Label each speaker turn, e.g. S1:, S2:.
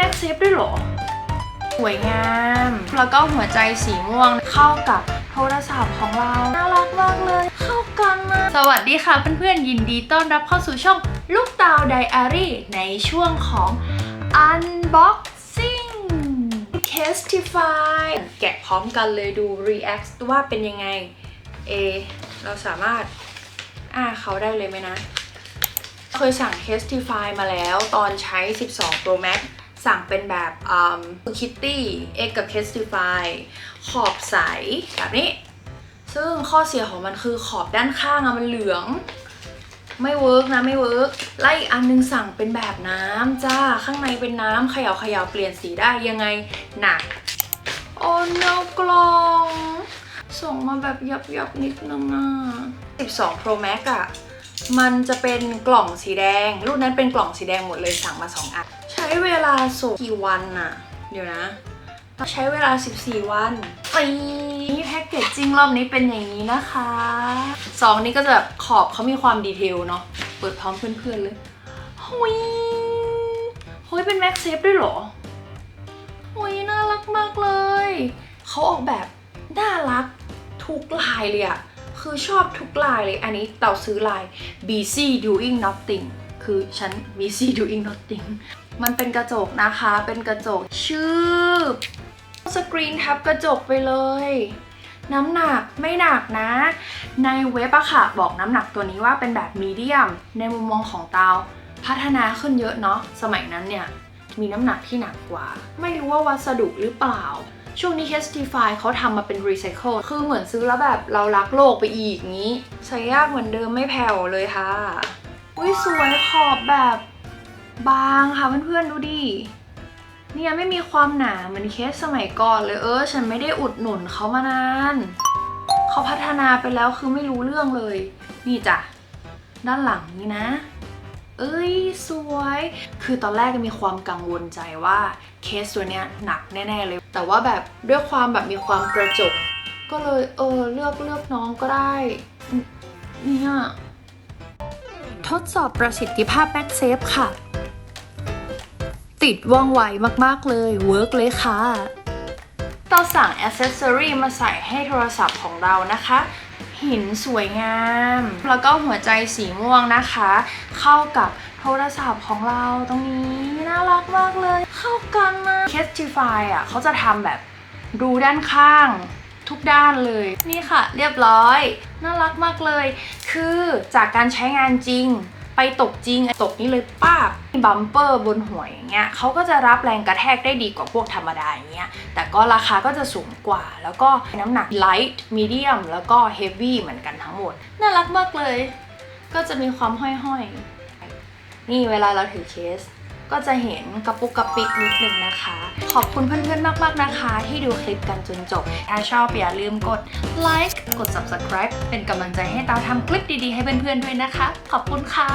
S1: แม็กเซฟด้วยเหรอ สวยงาม แล้วก็หัวใจสีม่วงเข้ากับโทรศัพท์ของเรา น่ารักมากเลย เข้ากันนะสวัสดีค่ะเพื่อนๆ ยินดีต้อนรับเข้าสู่ช่องลูกตาวไดอารี่ในช่วงของ Unboxing Castify แกะพร้อมกันเลยดู React ว่าเป็นยังไง เอ เราสามารถอ่าเขาได้เลยไหมนะ เคยสั่ง Castify มาแล้วตอนใช้ 12 Pro Max สั่งเป็นแบบอืม Kitty X กับ Castify ขอบใสแบบนี้ ซึ่งข้อเสียของมันคือขอบด้านข้างอะมันเหลือง ไม่เวิร์กนะไม่เวิร์กไล่อันนึงสั่งเป็นแบบน้ำจ้าข้างในเป็นน้ำเขย่าเขย่าเปลี่ยนสีได้ยังไงหนักโอ้เนกลอง ส่งมาแบบยับยับนิดนึงอะ12 Pro Max อะ มันจะเป็นกล่องสีแดง รุ่นนั้นเป็นกล่องสีแดงหมดเลยสั่งมา 2 อัน ใช้เวลาส่งกี่วันอะเดี๋ยวนะใช้เวลา 14 วันนี่แพ็กเกจจิ้งรอบนี้เป็นอย่างนี้นะคะซองนี้ก็จะแบบขอบเขามีความดีเทลเนาะ เปิดพร้อมเพื่อนๆเลยหุยหุยเป็นแม็กเซฟด้วยเหรอหุยน่ารักมากเลย เขาออกแบบน่ารักทุกลายเลยอะ คือชอบทุกลายเลย อันนี้เต่าซื้อลาย BC doing nothing คือฉัน BC doing nothing มันเป็นกระจกนะคะ เป็นกระจกชื่อสกรีนทับกระจกไปเลย น้ำหนักไม่หนักนะ ในเว็บอะค่ะ บอกน้ำหนักตัวนี้ว่าเป็นแบบมีเดียม ในมุมมองของเตาพัฒนาขึ้นเยอะเนาะ สมัยนั้นเนี่ย มีน้ำหนักที่หนักกว่า ไม่รู้ว่าวัสดุหรือเปล่า ช่วงนี้ Testify เขาทำมาเป็นรีไซเคิลคือเหมือนซื้อแล้วแบบเรารักโลกไปอีกงี้ใช้ยากเหมือนเดิมไม่แผ่วเลยค่ะ อุ้ยสวยขอบแบบบางค่ะเพื่อนๆดูดิเนี่ยไม่มีความหนาเหมือนเคสสมัยก่อนเลยเออ ฉันไม่ได้อุดหนุนเขามานาน เขาพัฒนาไปแล้วคือไม่รู้เรื่องเลย นี่จ้ะ ด้านหลังนี้นะ เอ้ยสวย คือตอนแรกก็มีความกังวลใจว่าเคสตัวเนี้ยหนักแน่ๆเลย แต่ว่าแบบด้วยความแบบมีความกระจก ก็เลยเออเลือกเลือกน้องก็ได้เนี่ยทดสอบประสิทธิภาพแบ็กเซฟค่ะ ติดว่องไวมากๆเลยเวิร์กเลยค่ะเราสั่งอ c เซสซอรีมาใส่ให้โทรศัพท์ของเรานะคะ หินสวยงาม แล้วก็หัวใจสีม่วงนะคะ เข้ากับโทรศัพท์ของเราตรงนี้น่ารักมากเลย เข้ากันนะ Castify อะเขาจะทำแบบดูด้านข้างทุกด้านเลย นี่ค่ะ เรียบร้อย น่ารักมากเลย คือจากการใช้งานจริง ไปตกจริงตกนี้เลยป้าบบัมเปอร์บนหัวอย่างเงี้ยเขาก็จะรับแรงกระแทกได้ดีกว่าพวกธรรมดาอย่างเงี้ยแต่ก็ราคาก็จะสูงกว่า แล้วก็น้ำหนักไลท์มีเดียมแล้วก็เฮฟวี่เหมือนกันทั้งหมด น่ารักมากเลย ก็จะมีความห้อยๆ นี่เวลาเราถือเคส ก็จะเห็นกระปุกกระปิกนิดนึงนะคะ ขอบคุณเพื่อนๆมากๆนะคะ ที่ดูคลิปกันจนจบ ถ้าชอบอย่าลืมกดไลค์กด subscribe เป็นกำลังใจให้ตาทำคลิปดีๆให้เพื่อนๆด้วยนะคะ ขอบคุณค่ะ